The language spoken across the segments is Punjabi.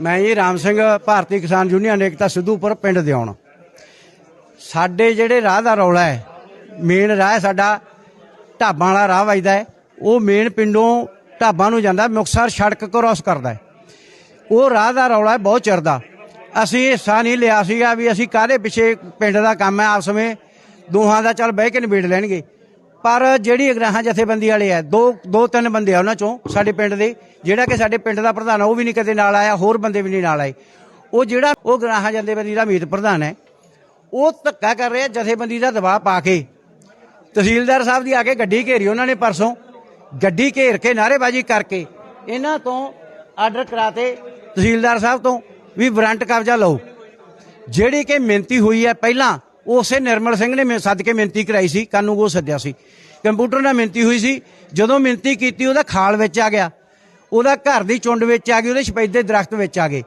ਮੈਂ ਜੀ ਰਾਮ ਸਿੰਘ, ਭਾਰਤੀ ਕਿਸਾਨ ਯੂਨੀਅਨ ਏਕਤਾ ਸਿੱਧੂਪੁਰ ਪਿੰਡ ਦੇ ਆਉਣ। ਸਾਡੇ ਜਿਹੜੇ ਰਾਹ ਦਾ ਰੌਲਾ ਹੈ ਮੇਨ ਰਾਹ ਸਾਡਾ ਢਾਬਾਂ ਵਾਲਾ ਰਾਹ ਵੱਜਦਾ ਹੈ। ਉਹ ਮੇਨ ਪਿੰਡੋਂ ਢਾਬਾਂ ਨੂੰ ਜਾਂਦਾ, ਮੁਕਤਸਰ ਸੜਕ ਕ੍ਰੋਸ ਕਰਦਾ ਹੈ। ਉਹ ਰਾਹ ਦਾ ਰੌਲਾ ਬਹੁਤ ਚਿਰ ਦਾ। ਅਸੀਂ ਹਿੱਸਾ ਨਹੀਂ ਲਿਆ ਸੀਗਾ ਵੀ ਅਸੀਂ ਕਾਹਦੇ ਪਿੱਛੇ ਪਿੰਡ ਦਾ ਕੰਮ ਹੈ ਆਪਸ ਵਿੱਚ। ਦੋਹਾਂ ਦਾ ਚੱਲ ਬਹਿ ਕੇ ਨਿਬੇੜ ਲੈਣਗੇ। ਪਰ ਜਿਹੜੀ ਅਗਰਾਹਾਂ ਜਥੇਬੰਦੀ ਵਾਲੇ ਆ, ਦੋ ਦੋ, ਤਿੰਨ ਬੰਦੇ ਆ ਉਹਨਾਂ ਚੋਂ ਸਾਡੇ ਪਿੰਡ ਦੇ, ਜਿਹੜਾ ਕਿ ਸਾਡੇ ਪਿੰਡ ਦਾ ਪ੍ਰਧਾਨ ਉਹ ਵੀ ਨਹੀਂ ਕਦੇ ਨਾਲ ਆਇਆ, ਹੋਰ ਬੰਦੇ ਵੀ ਨਹੀਂ ਨਾਲ ਆਏ। ਉਹ ਜਿਹੜਾ, ਉਹ ਅਗਰਾਹਾਂ ਜਥੇਬੰਦੀ ਦਾ ਮੀਤ ਪ੍ਰਧਾਨ ਹੈ। ਉਹ ਧੱਕਾ ਕਰ ਰਿਹਾ ਜਥੇਬੰਦੀ ਦਾ ਦਬਾਅ ਪਾ ਕੇ। ਤਹਿਸੀਲਦਾਰ ਸਾਹਿਬ ਦੀ ਆ ਕੇ ਗੱਡੀ ਘੇਰੀ ਉਹਨਾਂ ਨੇ ਪਰਸੋਂ। ਗੱਡੀ ਘੇਰ ਕੇ ਨਾਅਰੇਬਾਜ਼ੀ ਕਰਕੇ ਇਹਨਾਂ ਤੋਂ ਆਰਡਰ ਕਰਾਤੇ ਤਹਿਸੀਲਦਾਰ ਸਾਹਿਬ ਤੋਂ। ਵੀ ਵਾਰੰਟ ਕਬਜ਼ਾ ਲਓ। ਜਿਹੜੀ ਕਿ ਮਿਹਨਤੀ ਹੋਈ ਹੈ ਪਹਿਲਾਂ, ਉਸੇ ਨਿਰਮਲ ਸਿੰਘ ਨੇ ਮੇ- ਸੱਦ ਕੇ ਮਿਹਨਤੀ ਕਰਾਈ ਸੀ ਕਾਨੂੰਗੋ ਸੱਦਿਆ ਸੀ। ਕੰਪਿਊਟਰ ਨਾਲ ਮਿਹਨਤੀ ਹੋਈ ਸੀ, ਜਦੋਂ ਮਿਹਨਤੀ ਕੀਤੀ ਉਹਦਾ ਖਾਲ ਵਿੱਚ ਆ ਗਿਆ। ਉਹਦਾ ਘਰ ਦੀ ਚੁੰਡ ਵਿੱਚ ਆ ਗਈ, ਉਹਦੇ ਸਪੈਦੇ ਦਰਖਤ ਵਿੱਚ ਆ ਗਏ।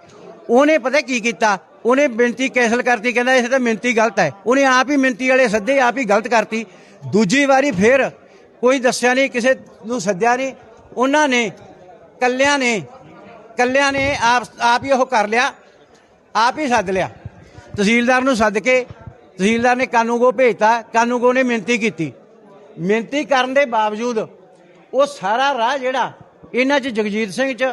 ਉਹਨੇ ਪਤਾ ਕੀ ਕੀਤਾ? ਉਹਨੇ ਮਿਹਨਤੀ ਕੈਸਲ ਕਰਤੀ, ਕਹਿੰਦਾ ਇਹ ਤਾਂ ਮਿਹਨਤੀ ਗਲਤ ਹੈ। ਉਹਨੇ ਆਪ ਹੀ ਮਿਹਨਤੀ ਵਾਲੇ ਸੱਦੇ, ਆਪ ਹੀ ਗਲਤ ਕਰਤੀ। ਦੂਜੀ ਵਾਰੀ ਫੇਰ ਕੋਈ ਦੱਸਿਆ ਨਹੀਂ, ਕਿਸੇ ਨੂੰ ਸੱਦਿਆ ਨਹੀਂ। ਉਹਨਾਂ ਨੇ, ਕੱਲਿਆਂ ਨੇ ਕੱਲਿਆਂ ਨੇ ਆਪ ਆਪ ਹੀ ਉਹ ਕਰ ਲਿਆ, ਆਪ ਹੀ ਸੱਦ ਲਿਆ। ਤਹਿਸੀਲਦਾਰ ਨੂੰ ਸੱਦ ਕੇ ਤਹਿਸੀਲਦਾਰ ਨੇ ਕਾਨੂੰਗੋ ਭੇਜਤਾ ਕਾਨੂੰਗੋ ਨੇ ਮਿਹਨਤੀ ਕੀਤੀ। ਮਿਹਨਤੀ ਕਰਨ ਦੇ ਬਾਵਜੂਦ ਉਹ ਸਾਰਾ ਰਾਹ ਜਿਹੜਾ ਇਹਨਾਂ 'ਚ ਜਗਜੀਤ ਸਿੰਘ 'ਚ,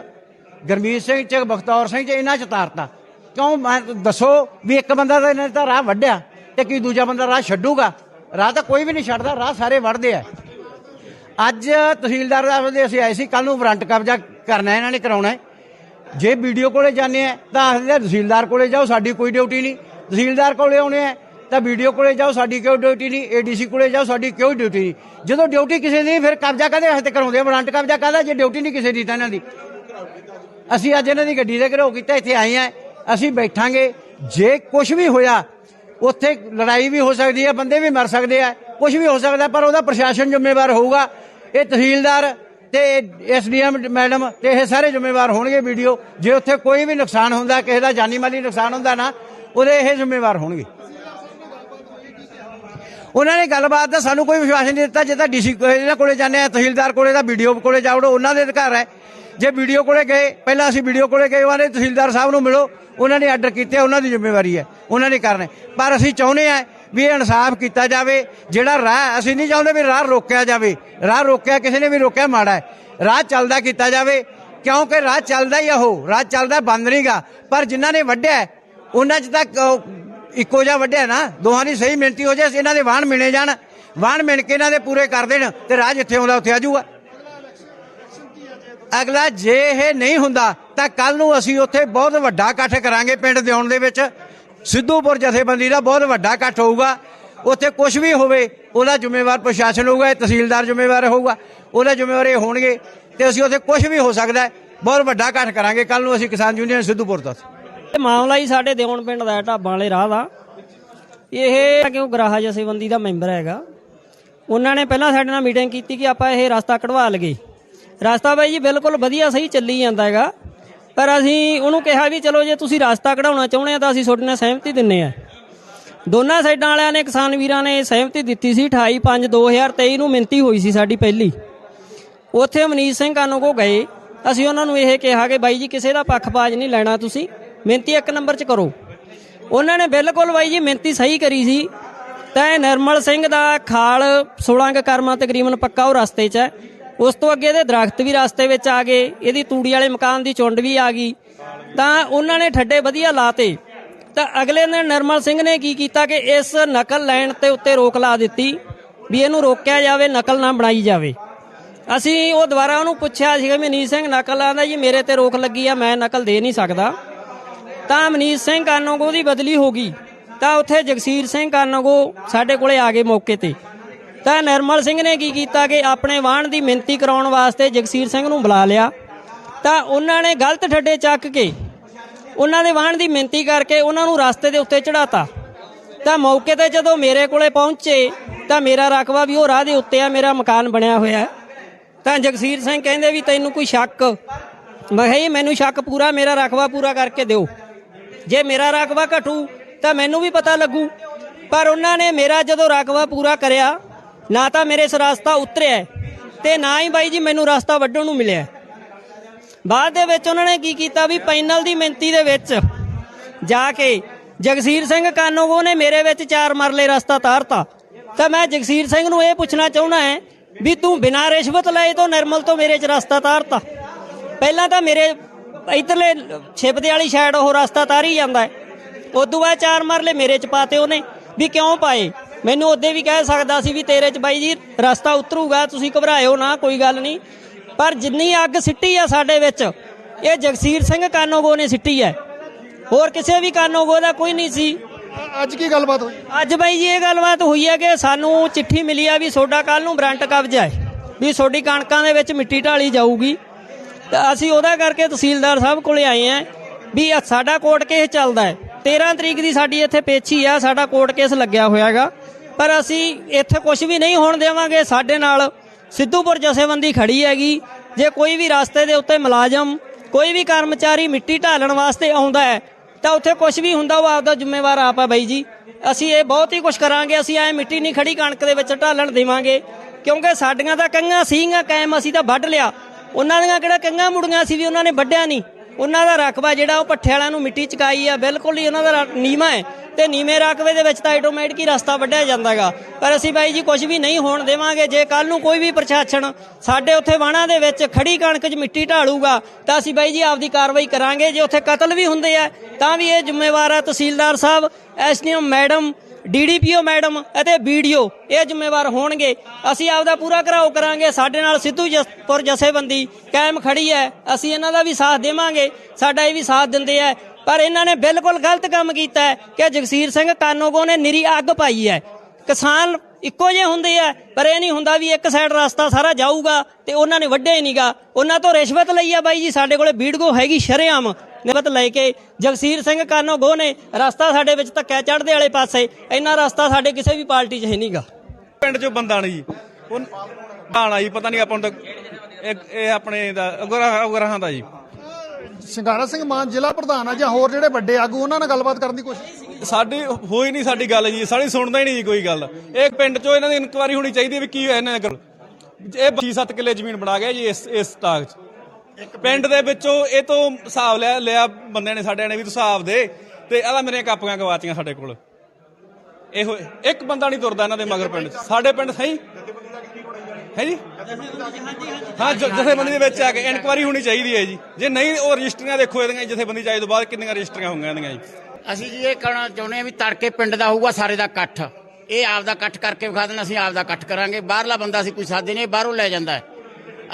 ਗਰਮੀਤ ਸਿੰਘ 'ਚ, ਬਖਤੌਰ ਸਿੰਘ 'ਚ ਇਹਨਾਂ 'ਚ ਤਾਰਤਾ। ਕਿਉਂ ਮੈਂ ਦੱਸੋ ਵੀ ਇੱਕ ਬੰਦਾ ਤਾਂ ਇਹਨਾਂ ਨੇ ਤਾਂ ਰਾਹ ਵੱਢਿਆ ਤੇ ਕੀ ਦੂਜਾ ਬੰਦਾ ਰਾਹ ਛੱਡੂਗਾ? ਰਾਹ ਤਾਂ ਕੋਈ ਵੀ ਨਹੀਂ ਛੱਡਦਾ, ਰਾਹ ਸਾਰੇ ਵੱਢਦੇ ਆ। ਅੱਜ ਤਹਿਸੀਲਦਾਰ ਦਾ ਅਸੀਂ ਆਏ ਸੀ ਕੱਲ ਨੂੰ ਵਰੰਟ ਕਬਜ਼ਾ ਕਰਨਾ ਇਹਨਾਂ ਨੇ ਕਰਾਉਣਾ ਹੈ। ਜੇ ਵੀਡੀਓ ਕੋਲੇ ਜਾਂਦੇ ਆ, ਤਾਂ ਆਖਦੇ ਤਹਿਸੀਲਦਾਰ ਕੋਲੇ ਜਾਓ, ਸਾਡੀ ਕੋਈ ਡਿਊਟੀ ਨਹੀਂ। ਤਹਿਸੀਲਦਾਰ ਕੋਲੇ ਆਉਣੇ ਆ, ਤਾਂ ਵੀਡੀਓ ਕੋਲੇ ਜਾਓ, ਸਾਡੀ ਕਿਉਂ ਡਿਊਟੀ ਨਹੀਂ। ਏਡੀਸੀ ਕੋਲੇ ਜਾਓ, ਸਾਡੀ ਕਿਉਂ ਡਿਊਟੀ ਨਹੀਂ। ਜਦੋਂ ਡਿਊਟੀ ਕਿਸੇ ਦੀ, ਫਿਰ ਕਬਜ਼ਾ ਕਦੇ ਵਾਸਤੇ ਕਰਾਉਂਦੇ ਆ? ਵਾਰੰਟ ਕਬਜ਼ਾ ਕਾਹਦਾ? ਜੇ ਡਿਊਟੀ ਨਹੀਂ ਕਿਸੇ ਦੀ, ਤਾਂ ਇਹਨਾਂ ਦੀ। ਅਸੀਂ ਅੱਜ ਇਹਨਾਂ ਦੀ ਗੱਡੀ ਦੇ ਘਰੋ ਕੀਤਾ, ਇੱਥੇ ਆਏ ਆ। ਅਸੀਂ ਬੈਠਾਂਗੇ। ਜੇ ਕੁਝ ਵੀ ਹੋਇਆ, ਉੱਥੇ ਲੜਾਈ ਵੀ ਹੋ ਸਕਦੀ ਹੈ ਬੰਦੇ ਵੀ ਮਰ ਸਕਦੇ ਆ। ਕੁਝ ਵੀ ਹੋ ਸਕਦਾ, ਪਰ ਉਹਦਾ ਪ੍ਰਸ਼ਾਸਨ ਜ਼ਿੰਮੇਵਾਰ ਹੋਊਗਾ। ਇਹ ਤਹਿਸੀਲਦਾਰ ਤੇ ਐਸਡੀਐਮ ਮੈਡਮ ਤੇ ਇਹ ਸਾਰੇ ਜ਼ਿੰਮੇਵਾਰ ਹੋਣਗੇ ਵੀਡੀਓ। ਜੇ ਉੱਥੇ ਕੋਈ ਵੀ ਨੁਕਸਾਨ ਹੁੰਦਾ, ਕਿਸੇ ਦਾ ਜਾਨੀ ਮਾਲੀ ਨੁਕਸਾਨ ਹੁੰਦਾ ਨਾ, ਉਹਦੇ ਇਹ ਜ਼ਿੰਮੇਵਾਰ ਹੋਣਗੇ। ਉਹਨਾਂ ਨੇ ਗੱਲਬਾਤ ਦਾ ਸਾਨੂੰ ਕੋਈ ਵਿਸ਼ਵਾਸ ਨਹੀਂ ਦਿੱਤਾ। ਜੇ ਤਾਂ ਡੀਸੀ ਇਹਨਾਂ ਕੋਲੇ ਜਾਂਦੇ ਆ, ਤਹਿਸੀਲਦਾਰ ਕੋਲੇ ਤਾਂ ਵੀਡੀਓ ਕੋਲੇ ਜਾਵੜੋ ਉਹਨਾਂ ਦੇ ਅਧਿਕਾਰ ਹੈ। ਜੇ ਵੀਡੀਓ ਕੋਲੇ ਗਏ, ਪਹਿਲਾਂ ਅਸੀਂ ਵੀਡੀਓ ਕੋਲੇ ਗਏ ਉਹਨਾਂ ਨੇ ਤਹਿਸੀਲਦਾਰ ਸਾਹਿਬ ਨੂੰ ਮਿਲੋ। ਉਹਨਾਂ ਨੇ ਆਰਡਰ ਕੀਤੇ, ਉਹਨਾਂ ਦੀ ਜ਼ਿੰਮੇਵਾਰੀ ਹੈ। ਉਹਨਾਂ ਨੇ ਕਰਨਾ ਪਰ ਅਸੀਂ ਚਾਹੁੰਦੇ ਆ ਵੀ ਇਹ ਇਨਸਾਫ ਕੀਤਾ ਜਾਵੇ, ਜਿਹੜਾ ਰਾਹ ਅਸੀਂ ਨਹੀਂ ਚਾਹੁੰਦੇ ਵੀ ਰਾਹ ਰੋਕਿਆ ਜਾਵੇ। ਰਾਹ ਰੋਕਿਆ, ਕਿਸੇ ਨੇ ਵੀ ਰੋਕਿਆ, ਮਾੜਾ ਹੈ। ਰਾਹ ਚੱਲਦਾ ਕੀਤਾ ਜਾਵੇ, ਕਿਉਂਕਿ ਰਾਹ ਚੱਲਦਾ ਹੀ ਆ ਉਹ, ਰਾਹ ਚੱਲਦਾ ਬੰਦ ਨਹੀਂਗਾ ਪਰ ਜਿਨ੍ਹਾਂ ਨੇ ਵੱਢਿਆ ਉਹਨਾਂ 'ਚ ਤਾਂ ਇੱਕੋ ਜਿਹਾ ਵੱਢਿਆ ਨਾ। ਦੋਹਾਂ ਦੀ ਸਹੀ ਮਿਹਨਤੀ ਹੋ ਜਾਏ ਇਹਨਾਂ ਦੇ ਵਾਹਣ ਮਿਲੇ ਜਾਣ। ਵਾਹਣ ਮਿਣ ਕੇ ਇਹਨਾਂ ਦੇ ਪੂਰੇ ਕਰ ਦੇਣ, ਤੇ ਰਾਹ ਜਿੱਥੇ ਆਉਂਦਾ, ਉੱਥੇ ਆ ਜਾਊਗਾ। ਅਗਲਾ ਜੇ ਇਹ ਨਹੀਂ ਹੁੰਦਾ, ਤਾਂ ਕੱਲ ਨੂੰ ਅਸੀਂ ਉੱਥੇ ਬਹੁਤ ਵੱਡਾ ਇਕੱਠ ਕਰਾਂਗੇ ਪਿੰਡ ਦੇ ਆਉਣ ਦੇ ਵਿੱਚ। ਸਿੱਧੂਪੁਰ ਜਥੇਬੰਦੀ ਦਾ ਬਹੁਤ ਵੱਡਾ ਇਕੱਠ ਹੋਊਗਾ। ਉੱਥੇ ਕੁਝ ਵੀ ਹੋਵੇ, ਉਹਦਾ ਜ਼ਿੰਮੇਵਾਰ ਪ੍ਰਸ਼ਾਸਨ ਹੋਊਗਾ, ਇਹ ਤਹਿਸੀਲਦਾਰ ਜ਼ਿੰਮੇਵਾਰ ਹੋਊਗਾ, ਉਹਦਾ ਜ਼ਿੰਮੇਵਾਰ ਇਹ ਹੋਣਗੇ ਤੇ ਅਸੀਂ ਉੱਥੇ ਕੁਝ ਵੀ ਹੋ ਸਕਦਾ ਬਹੁਤ ਵੱਡਾ ਇਕੱਠ ਕਰਾਂਗੇ। ਕੱਲ ਨੂੰ ਅਸੀਂ ਕਿਸਾਨ ਯੂਨੀਅਨ ਸਿੱਧੂਪੁਰ ਤੋਂ। ਇਹ ਮਾਮਲਾ ਹੀ ਸਾਡੇ ਦਿਉਣ ਪਿੰਡ ਦਾ ਢਾਬਾਂ ਵਾਲੇ ਰਾਹ ਦਾ। ਇਹ ਕਿਉਂ ਗਰਾਹਾ ਜਥੇਬੰਦੀ ਦਾ ਮੈਂਬਰ ਹੈਗਾ। ਉਹਨਾਂ ਨੇ ਪਹਿਲਾਂ ਸਾਡੇ ਨਾਲ ਮੀਟਿੰਗ ਕੀਤੀ ਕਿ ਆਪਾਂ ਇਹ ਰਸਤਾ ਕਢਵਾ ਲਈਏ। ਰਸਤਾ ਬਾਈ ਜੀ ਬਿਲਕੁਲ ਵਧੀਆ ਸਹੀ ਚੱਲੀ ਜਾਂਦਾ ਹੈਗਾ। ਪਰ ਅਸੀਂ ਉਹਨੂੰ ਕਿਹਾ ਵੀ ਚਲੋ ਜੇ ਤੁਸੀਂ ਰਸਤਾ ਕਢਾਉਣਾ ਚਾਹੁੰਦੇ ਆ ਤਾਂ ਅਸੀਂ ਤੁਹਾਡੇ ਨਾਲ ਸਹਿਮਤੀ ਦਿੰਨੇ ਆ। ਦੋਨਾਂ ਸਾਈਡਾਂ ਵਾਲਿਆਂ ਨੇ, ਕਿਸਾਨ ਵੀਰਾਂ ਨੇ ਸਹਿਮਤੀ ਦਿੱਤੀ ਸੀ 28 5 2023 ਨੂੰ ਮਿੰਤੀ ਹੋਈ ਸੀ ਸਾਡੀ ਪਹਿਲੀ। ਉੱਥੇ ਮਨੀਸ਼ ਸਿੰਘ ਕਾਨੂੰ ਕੋ ਗਏ, ਅਸੀਂ ਉਹਨਾਂ ਨੂੰ ਇਹ ਕਿਹਾ ਕਿ ਬਾਈ ਜੀ ਕਿਸੇ ਦਾ ਪੱਖਪਾਤ ਨਹੀਂ ਲੈਣਾ ਤੁਸੀਂ ਮਿਹਨਤੀ ਇੱਕ ਨੰਬਰ 'ਚ ਕਰੋ। ਉਹਨਾਂ ਨੇ ਬਿਲਕੁਲ ਬਾਈ ਜੀ ਮਿਹਨਤੀ ਸਹੀ ਕਰੀ ਸੀ, ਤਾਂ ਇਹ ਨਿਰਮਲ ਸਿੰਘ ਦਾ ਖਾਲ 16 ਕੁ ਕਰਮਾਂ ਤਕਰੀਬਨ ਪੱਕਾ ਉਹ ਰਸਤੇ 'ਚ ਹੈ। ਉਸ ਤੋਂ ਅੱਗੇ ਇਹਦੇ ਦਰਖਤ ਵੀ ਰਸਤੇ ਵਿੱਚ ਆ ਗਏ, ਇਹਦੀ ਤੂੜੀ ਵਾਲੇ ਮਕਾਨ ਦੀ ਚੁੰਡ ਵੀ ਆ ਗਈ। ਤਾਂ ਉਹਨਾਂ ਨੇ ਠੱਡੇ ਵਧੀਆ ਲਾਤੇ। ਤਾਂ ਅਗਲੇ ਦਿਨ ਨਿਰਮਲ ਸਿੰਘ ਨੇ ਕੀ ਕੀਤਾ ਕਿ ਇਸ ਨਕਲ ਲੈਣ ਤੇ ਉੱਤੇ ਰੋਕ ਲਾ ਦਿੱਤੀ ਵੀ ਇਹਨੂੰ ਰੋਕਿਆ ਜਾਵੇ, ਨਕਲ ਨਾ ਬਣਾਈ ਜਾਵੇ। ਅਸੀਂ ਉਹ ਦੁਬਾਰਾ ਉਹਨੂੰ ਪੁੱਛਿਆ ਸੀਗਾ ਮਨੀਤ ਸਿੰਘ ਨਕਲ ਆਂਦਾ, ਜੀ, ਮੇਰੇ ਤੇ ਰੋਕ ਲੱਗੀ ਆ, ਮੈਂ ਨਕਲ ਦੇ ਨਹੀਂ ਸਕਦਾ। ਤਾਂ ਮਨੀਤ ਸਿੰਘ ਕਾਨੋਗੋ ਦੀ ਬਦਲੀ ਹੋ ਗਈ। ਤਾਂ ਉੱਥੇ ਜਗਸੀਰ ਸਿੰਘ ਕਾਨੋਗੋ ਸਾਡੇ ਕੋਲੇ ਆ ਗਏ ਮੌਕੇ ਤੇ। ਤਾਂ ਨਿਰਮਲ ਸਿੰਘ ਨੇ ਕੀ ਕੀਤਾ ਕਿ ਆਪਣੇ ਵਾਹਣ ਦੀ ਮਿੰਤੀ ਕਰਾਉਣ ਵਾਸਤੇ ਜਗਸੀਰ ਸਿੰਘ ਨੂੰ ਬੁਲਾ ਲਿਆ। ਤਾਂ ਉਹਨਾਂ ਨੇ ਗਲਤ ਠੱਡੇ ਚੱਕ ਕੇ ਉਹਨਾਂ ਦੇ ਵਾਹਣ ਦੀ ਮਿੰਤੀ ਕਰਕੇ ਉਹਨਾਂ ਨੂੰ ਰਸਤੇ ਦੇ ਉੱਤੇ ਚੜਾਤਾ ਤਾਂ ਮੌਕੇ ਤੇ ਜਦੋਂ ਮੇਰੇ ਕੋਲੇ ਪਹੁੰਚੇ, ਤਾਂ ਮੇਰਾ ਰਕਬਾ ਵੀ ਉਹ ਰਾਹ ਦੇ ਉੱਤੇ ਆ, ਮੇਰਾ ਮਕਾਨ ਬਣਿਆ ਹੋਇਆ ਹੈ। ਤਾਂ ਜਗਸੀਰ ਸਿੰਘ ਕਹਿੰਦੇ ਵੀ ਤੈਨੂੰ ਕੋਈ ਸ਼ੱਕ? ਮੈਂ ਕਿਹਾ ਮੈਨੂੰ ਸ਼ੱਕ ਪੂਰਾ, ਮੇਰਾ ਰਕਬਾ ਪੂਰਾ ਕਰਕੇ ਦਿਓ। ਜੇ ਮੇਰਾ ਰਕਬਾ ਘਟੂ, ਤਾਂ ਮੈਨੂੰ ਵੀ ਪਤਾ ਲੱਗੂ। ਪਰ ਉਹਨਾਂ ਨੇ ਮੇਰਾ ਜਦੋਂ ਰਕਬਾ ਪੂਰਾ ਕਰਿਆ ਨਾ ਤਾਂ ਮੇਰੇ ਇਸ ਰਸਤਾ ਉਤਰਿਆ ਤੇ ਨਾ ਹੀ ਬਾਈ ਜੀ ਮੈਨੂੰ ਰਸਤਾ ਵੱਢਣ ਨੂੰ ਮਿਲਿਆ ਬਾਅਦ ਦੇ ਵਿੱਚ ਉਹਨਾਂ ਨੇ ਕੀ ਕੀਤਾ ਵੀ ਪੈਨਲ ਦੀ ਮਿੰਤੀ ਦੇ ਵਿੱਚ ਜਾ ਕੇ ਜਗਸੀਰ ਸਿੰਘ ਕਾਨੋਗੋ ਨੇ ਮੇਰੇ ਵਿੱਚ ਚਾਰ ਮਰਲੇ ਰਸਤਾ ਤਾਰਤਾ। ਤਾਂ ਮੈਂ ਜਗਸੀਰ ਸਿੰਘ ਨੂੰ ਇਹ ਪੁੱਛਣਾ ਚਾਹੁੰਦਾ ਹੈ ਵੀ ਤੂੰ ਬਿਨਾਂ ਰਿਸ਼ਵਤ ਲਏ ਤੋਂ ਨਿਰਮਲ ਤੋਂ ਮੇਰੇ 'ਚ ਰਸਤਾ ਤਾਰਤਾ। ਪਹਿਲਾਂ ਤਾਂ ਮੇਰੇ ਇਧਰਲੇ ਛਿਪਦੇ ਵਾਲੀ ਸਾਈਡ ਉਹ ਰਸਤਾ ਤਾਰੀ ਜਾਂਦਾ ਹੈ। ਤੋਂ ਬਾਅਦ ਚਾਰ ਮਰਲੇ ਮੇਰੇ 'ਚ ਪਾਤੇ ਉਹਨੇ ਵੀ ਕਿਉਂ ਪਾਏ? ਮੈਨੂੰ ਉਹਦੇ ਵੀ ਕਹਿ ਸਕਦਾ ਸੀ ਵੀ ਤੇਰੇ 'ਚ ਬਾਈ ਜੀ ਰਸਤਾ ਉਤਰੂਗਾ ਤੁਸੀਂ ਘਬਰਾਇਓ ਨਾ ਕੋਈ ਗੱਲ ਨਹੀਂ। ਪਰ ਜਿੰਨੀ ਅੱਗ ਸਿੱਟੀ ਆ ਸਾਡੇ ਵਿੱਚ ਇਹ ਜਗਸੀਰ ਸਿੰਘ ਕਾਨੋਗੋ ਨੇ ਸਿੱਟੀ ਹੈ। ਹੋਰ ਕਿਸੇ ਵੀ ਕਾਨੋਗੋ ਦਾ ਕੋਈ ਨਹੀਂ ਸੀ। ਅੱਜ ਕੀ ਗੱਲਬਾਤ ਹੋਈ? ਅੱਜ ਬਾਈ ਜੀ ਇਹ ਗੱਲਬਾਤ ਹੋਈ ਹੈ ਕਿ ਸਾਨੂੰ ਚਿੱਠੀ ਮਿਲੀ ਆ ਵੀ ਤੁਹਾਡਾ ਕੱਲ ਨੂੰ ਬਰੰਟ ਕਬਜ਼ਾ ਹੈ ਵੀ ਤੁਹਾਡੀ ਕਣਕਾਂ ਦੇ ਵਿੱਚ ਮਿੱਟੀ ਢਾਲੀ ਜਾਊਗੀ। ਤਾਂ ਅਸੀਂ ਉਹਦਾ ਕਰਕੇ ਤਹਿਸੀਲਦਾਰ ਸਾਹਿਬ ਕੋਲੇ ਆਏ ਆ ਵੀ ਸਾਡਾ ਕੋਰਟ ਕੇਸ ਚੱਲਦਾ ਹੈ। 13 ਤਰੀਕ ਦੀ ਸਾਡੀ ਇੱਥੇ ਪੇਛੀ ਆ ਸਾਡਾ ਕੋਰਟ ਕੇਸ ਲੱਗਿਆ ਹੋਇਆਗਾ। ਪਰ ਅਸੀਂ ਇੱਥੇ ਕੁਝ ਵੀ ਨਹੀਂ ਹੋਣ ਦੇਵਾਂਗੇ। ਸਾਡੇ ਨਾਲ ਸਿੱਧੂਪੁਰ ਜਥੇਬੰਦੀ ਖੜੀ ਹੈਗੀ। ਜੇ ਕੋਈ ਵੀ ਰਸਤੇ ਦੇ ਉੱਤੇ ਮੁਲਾਜ਼ਮ, ਕੋਈ ਵੀ ਕਰਮਚਾਰੀ ਮਿੱਟੀ ਢਾਲਣ ਵਾਸਤੇ ਆਉਂਦਾ ਹੈ, ਤਾਂ ਉੱਥੇ ਕੁਝ ਵੀ ਹੁੰਦਾ, ਉਹ ਆਪਦਾ ਜ਼ਿੰਮੇਵਾਰ ਆਪ ਹੈ ਬਾਈ ਜੀ। ਅਸੀਂ ਇਹ ਬਹੁਤ ਹੀ ਕੁਝ ਕਰਾਂਗੇ। ਅਸੀਂ ਐ ਮਿੱਟੀ ਨਹੀਂ ਖੜੀ, ਕਣਕ ਦੇ ਵਿੱਚ ਢਾਲਣ ਦੇਵਾਂਗੇ। ਕਿਉਂਕਿ ਸਾਡੀਆਂ ਤਾਂ ਕੰਗਾਂ ਸੀਗੀਆਂ ਕਾਇਮ, ਅਸੀਂ ਤਾਂ ਵੱਢ ਲਿਆ। ਉਹਨਾਂ ਦੀਆਂ ਕਿਹੜਾ ਕੰਗਾਂ ਮੁੜੀਆਂ ਸੀ ਵੀ ਉਹਨਾਂ ਨੇ ਵੱਢਿਆ ਨਹੀਂ। ਉਹਨਾਂ ਦਾ ਰਕਬਾ ਜਿਹੜਾ ਉਹ ਪੱਠੇ ਵਾਲਿਆਂ ਨੂੰ ਮਿੱਟੀ ਚਕਾਈ ਆ, ਬਿਲਕੁਲ ਹੀ ਉਹਨਾਂ ਦਾ ਰ- ਹੈ। ਤੇ ਨੀਵੇਂ ਰਕਬੇ ਦੇ ਵਿੱਚ ਤਾਂ ਆਟੋਮੈਟਿਕ ਹੀ ਰਸਤਾ ਵੱਢਿਆ ਜਾਂਦਾਗਾ। ਪਰ ਅਸੀਂ ਬਾਈ ਜੀ ਕੁਝ ਵੀ ਨਹੀਂ ਹੋਣ ਦੇਵਾਂਗੇ, ਜੇ ਕੱਲ ਨੂੰ ਕੋਈ ਵੀ ਪ੍ਰਸ਼ਾਸਨ ਸਾਡੇ ਉੱਥੇ ਵਾਣਾ ਦੇ ਵਿੱਚ ਖੜੀ ਕਣਕ 'ਚ ਮਿੱਟੀ ਢਾਲੂਗਾ, ਤਾਂ ਅਸੀਂ ਬਾਈ ਜੀ ਆਪਦੀ ਕਾਰਵਾਈ ਕਰਾਂਗੇ। ਜੇ ਉੱਥੇ ਕਤਲ ਵੀ ਹੁੰਦੇ ਆ, ਤਾਂ ਵੀ ਇਹ ਜ਼ਿੰਮੇਵਾਰ ਆ ਤਹਿਸੀਲਦਾਰ ਸਾਹਿਬ, ਐਸਡੀਐਮ ਮੈਡਮ, ਡੀਡੀਪੀਓ ਮੈਡਮ ਅਤੇ ਵੀਡੀਓ ਇਹ ਜ਼ਿੰਮੇਵਾਰ ਹੋਣਗੇ। ਅਸੀਂ ਆਪਦਾ ਪੂਰਾ ਘਰਾਓ ਕਰਾਂਗੇ। ਸਾਡੇ ਨਾਲ ਸਿੱਧੂ ਜਸਪੁਰ ਜਥੇਬੰਦੀ ਕਾਇਮ ਖੜੀ ਹੈ। ਅਸੀਂ ਇਹਨਾਂ ਦਾ ਵੀ ਸਾਥ ਦੇਵਾਂਗੇ। ਸਾਡਾ ਇਹ ਵੀ ਸਾਥ ਦਿੰਦੇ ਆ ਪਰ ਇਹਨਾਂ ਨੇ ਬਿਲਕੁਲ ਗਲਤ ਕੰਮ ਕੀਤਾ ਹੈ ਕਿ ਜਗਸੀਰ ਸਿੰਘ ਕਾਨੋਗੋ ਨੇ ਨਿਰੀ ਅੱਗ ਪਾਈ ਹੈ। ਕਿਸਾਨ ਇੱਕੋ ਜਿਹੇ ਹੁੰਦੇ ਆ, ਪਰ ਇਹ ਨਹੀਂ ਹੁੰਦਾ ਵੀ ਇੱਕ ਸਾਈਡ ਰਸਤਾ ਸਾਰਾ ਜਾਊਗਾ ਤੇ ਉਹਨਾਂ ਨੇ ਵੱਢਿਆ ਹੀ ਨਹੀਂਗਾ ਉਹਨਾਂ ਤੋਂ ਰਿਸ਼ਵਤ ਲਈ ਆ ਬਾਈ ਜੀ, ਸਾਡੇ ਕੋਲੇ ਵੀਡੀਓ ਹੈਗੀ ਸ਼ਰੇਆਮ। ਨਿਵਤ ਲੈ ਕੇ ਜਗਸੀਰ ਸਿੰਘ ਕਾਨੋਗੋ ਨੇ ਰਸਤਾ ਸਾਡੇ ਵਿੱਚ ਧੱਕਾ ਚੜਦੇ ਵਾਲੇ ਪਾਸੇ, ਇੰਨਾ ਰਸਤਾ ਸਾਡੇ ਕਿਸੇ ਵੀ ਪਾਰਟੀ 'ਚ ਹੈ ਨਹੀਂਗਾ ਪਿੰਡ ਚੋਂ ਬੰਦਾ ਨਹੀਂ। ਜੀ ਉਹ ਆਣਾ ਜੀ ਪਤਾ ਨਹੀਂ ਆਪਾਂ ਨੂੰ ਤਾਂ ਇਹ ਆਪਣੇ ਦਾ ਉਗਰਾਹਾਂ ਦਾ ਜੀ। ਸ਼ਿੰਗਾਰਾ ਸਿੰਘ ਮਾਨ ਜ਼ਿਲ੍ਹਾ ਪ੍ਰਧਾਨ ਆ ਜਾਂ ਹੋਰ ਜਿਹੜੇ ਵੱਡੇ ਆਗੂ, ਉਹਨਾਂ ਨਾਲ ਗੱਲਬਾਤ ਕਰਨ ਦੀ ਕੋਸ਼ਿਸ਼ ਸਾਡੀ ਹੋਈ ਨਹੀਂ ਸਾਡੀ ਗੱਲ ਜੀ ਸਾਡੀ ਸੁਣਦਾ ਹੀ ਨਹੀਂ ਜੀ ਕੋਈ ਗੱਲ। ਇਹ ਪਿੰਡ ਚੋਂ ਇਹਨਾਂ ਦੀ ਇਨਕੁਆਰੀ ਹੋਣੀ ਚਾਹੀਦੀ ਵੀ ਕੀ ਹੋਇਆ ਇਹਨਾਂ ਨਾਲ ਇਹ 27 ਕਿੱਲੇ ਜ਼ਮੀਨ ਬਣਾ ਗਿਆ ਜੀ ਇਸ ਇਸ ਤਾਕ 'ਚ। ਪਿੰਡ ਦੇ ਵਿੱਚੋਂ ਇਹ ਤੋਂ ਹਿਸਾਬ ਲਿਆ ਲਿਆ ਬੰਦਿਆਂ ਨੇ ਸਾਡਿਆਂ ਨੇ ਵੀ ਤੂੰ ਹਿਸਾਬ ਦੇ ਤੇ ਇਹਦਾ ਮੇਰੀਆਂ ਕਾਪੀਆਂ ਗਵਾਚੀਆਂ ਸਾਡੇ ਕੋਲ। ਇਹੋ, ਇੱਕ ਬੰਦਾ ਨਹੀਂ ਤੁਰਦਾ ਇਹਨਾਂ ਦੇ ਮਗਰ ਪਿੰਡ ਸਾਡੇ ਪਿੰਡ ਸਹੀ? ਹੈ ਜੀ? ਹਾਂ, ਜ- ਜਥੇਬੰਦੀ ਦੇ ਵਿੱਚ ਆ ਕੇ ਇਨਕੁਆਰੀ ਹੋਣੀ ਚਾਹੀਦੀ ਹੈ ਜੀ। ਜੇ ਨਹੀਂ, ਉਹ ਰਜਿਸਟਰੀਆਂ ਦੇਖੋ ਇਹਦੀਆਂ ਜਥੇਬੰਦੀ ਚਾਹੀ ਤੋਂ ਬਾਅਦ ਕਿੰਨੀਆਂ ਰਜਿਸਟਰੀਆਂ ਹੋਣਗੀਆਂ ਇਹਦੀਆਂ ਜੀ। ਅਸੀਂ ਜੀ ਇਹ ਕਹਿਣਾ ਚਾਹੁੰਦੇ ਹਾਂ ਵੀ ਤੜਕੇ ਪਿੰਡ ਦਾ ਹੋਊਗਾ ਸਾਰੇ ਦਾ ਇਕੱਠ। ਇਹ ਆਪ ਦਾ ਇਕੱਠ ਕਰਕੇ ਵਿਖਾ ਦੇਣਾ ਅਸੀਂ ਆਪ ਦਾ ਇਕੱਠ ਕਰਾਂਗੇ। ਬਾਹਰਲਾ ਬੰਦਾ ਅਸੀਂ ਕੋਈ ਸਾਦੇ ਨਹੀਂ ਬਾਹਰੋਂ ਲੈ ਜਾਂਦਾ ਹੈ।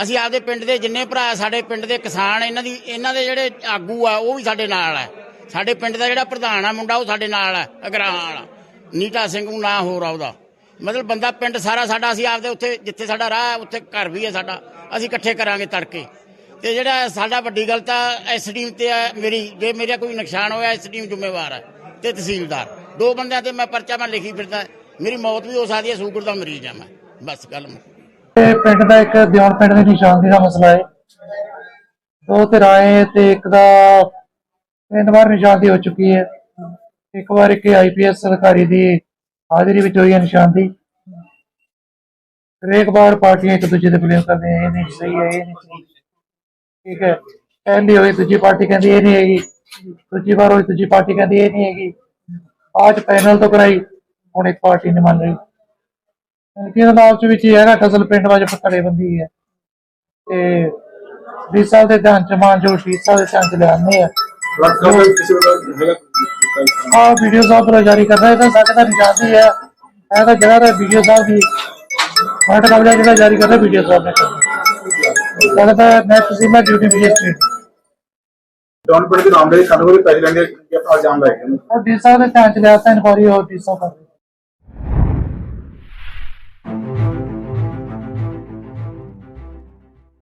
ਅਸੀਂ ਆਪਦੇ ਪਿੰਡ ਦੇ ਜਿੰਨੇ ਭਰਾ, ਸਾਡੇ ਪਿੰਡ ਦੇ ਕਿਸਾਨ, ਇਹਨਾਂ ਦੀ, ਇਹਨਾਂ ਦੇ ਜਿਹੜੇ ਆਗੂ ਆ, ਉਹ ਵੀ ਸਾਡੇ ਨਾਲ ਹੈ। ਸਾਡੇ ਪਿੰਡ ਦਾ ਜਿਹੜਾ ਪ੍ਰਧਾਨ ਆ ਮੁੰਡਾ, ਉਹ ਸਾਡੇ ਨਾਲ ਹੈ ਅਗਰਾਹਾਂ ਵਾਲਾ ਨੀਟਾ ਸਿੰਘ ਨੂੰ ਨਾਂ ਹੋਰ ਆ ਉਹਦਾ। ਮਤਲਬ ਬੰਦਾ ਪਿੰਡ ਸਾਰਾ ਸਾਡਾ ਅਸੀਂ ਆਪਦੇ ਉੱਥੇ ਜਿੱਥੇ ਸਾਡਾ ਰਾਹ ਹੈ, ਉੱਥੇ ਘਰ ਵੀ ਹੈ ਸਾਡਾ। ਅਸੀਂ ਇਕੱਠੇ ਕਰਾਂਗੇ ਤੜਕੇ। ਤੇ ਜਿਹੜਾ ਸਾਡਾ ਵੱਡੀ ਗੱਲ ਤਾਂ ਐਸਡੀਐਮ ਤੇ ਹੈ ਮੇਰੀ ਜੇ ਮੇਰਾ ਕੋਈ ਨੁਕਸਾਨ ਹੋਇਆ ਐਸਡੀਐਮ ਜ਼ਿੰਮੇਵਾਰ ਹੈ ਤੇ ਤਹਿਸੀਲਦਾਰ। ਦੋ ਬੰਦਿਆਂ ਤੇ ਮੈਂ ਪਰਚਾ ਮੈਂ ਲਿਖੀ ਫਿਰਦਾ। ਮੇਰੀ ਮੌਤ ਵੀ ਹੋ ਸਕਦੀ ਹੈ ਸ਼ੂਗਰ ਦਾ ਮਰੀਜ਼ ਆ ਮੈਂ। ਬਸ ਗੱਲ ਮੁੱਕ ਇਹ ਪਿੰਡ ਦਾ ਇੱਕ ਦਿਉਣ ਪਿੰਡ ਦੀ ਨਿਸ਼ਾਨਦੀ ਦਾ ਮਸਲਾ ਹੈ। ਦੋ ਧਿਰਾਂ ਆਏ ਤੇ ਇੱਕ ਦਾ ਤਿੰਨ ਵਾਰ ਨਿਸ਼ਾਨਦੀ ਹੋ ਚੁੱਕੀ ਹੈ। ਇੱਕ ਵਾਰ ਇੱਕ ਆਈਪੀਐਸ ਅਧਿਕਾਰੀ ਦੀ ਹਾਜ਼ਰੀ ਵਿੱਚ ਹੋਈ ਹੈ ਨਿਸ਼ਾਨਦੀ। ਹਰੇਕ ਵਾਰ ਪਾਰਟੀਆਂ ਇੱਕ ਦੂਜੇ ਦੇ ਬਲੇਮ ਕਰਦੇ ਇਹ ਨਹੀਂ ਸਹੀ ਹੈ, ਇਹ ਨਹੀਂ ਸਹੀ। ਠੀਕ ਹੈ। ਪਹਿਲੀ ਹੋਈ ਦੂਜੀ ਪਾਰਟੀ ਕਹਿੰਦੀ ਇਹ ਨਹੀਂ ਹੈਗੀ। ਦੂਜੀ ਵਾਰ ਹੋਈ ਦੂਜੀ ਪਾਰਟੀ ਕਹਿੰਦੀ ਇਹ ਨਹੀਂ ਹੈਗੀ। ਅੱਜ ਪੈਨਲ ਤੋਂ ਕਰਾਈ, ਹੁਣ ਇੱਕ ਪਾਰਟੀ ਨਹੀਂ ਮੰਨ ਲਈ ਕਿਹਦਾ ਨਾਮ ਚ ਵਿੱਚ ਹੀ ਹੈਗਾ ਫਸਲ ਪਿੰਡ ਵਾਜ ਪਕੜੇ ਬੰਦੀ ਹੈ। ਤੇ 20 ਸਾਲ ਦੇ ਧਿਆਨ ਚ ਮਾਨ ਜੋ ਸ਼ਹੀਦ ਸਾਹਿਬ ਦੇ ਧਿਆਨ ਚ ਲਿਆਉਂਦੇ ਆ। ਆ ਵੀਡੀਓ ਸਾਹਿਬ ਤੋਂ ਜਾਰੀ ਕਰਦਾ ਇਹ ਤਾਂ ਸਾਡੇ ਦਾ ਨਿਸ਼ਾਨ ਹੀ ਹੈ ਇਹ ਤਾਂ ਜਿਹੜਾ ਦਾ ਵੀਡੀਓ ਸਾਹਿਬ ਦੀ ਫਾਟ ਕਬਜ਼ਾ ਜਿਹੜਾ ਜਾਰੀ ਕਰਦਾ ਵੀਡੀਓ ਸਾਹਿਬ ਨੇ ਕਰਦਾ ਤਾਂ ਮੈਂ ਤੁਸੀਂ ਮੈਂ ਡਿਊਟੀ ਵਿਜਿਟ ਡਾਊਨ ਪਿੰਡ ਦੇ ਨਾਮ ਦੇ ਸਾਨੂੰ ਵੀ ਪੈਸੇ ਲੈਂਦੇ ਕਿ ਆਪਣਾ ਜਾਮ ਲੈ ਗਏ। ਉਹ ਡੀ ਸਾਹਿਬ ਨੇ ਚਾਂਚ ਲਿਆ ਤਾਂ ਇਨਕੁਆਰੀ ਹੋ ਡੀ ਸਾਹਿਬ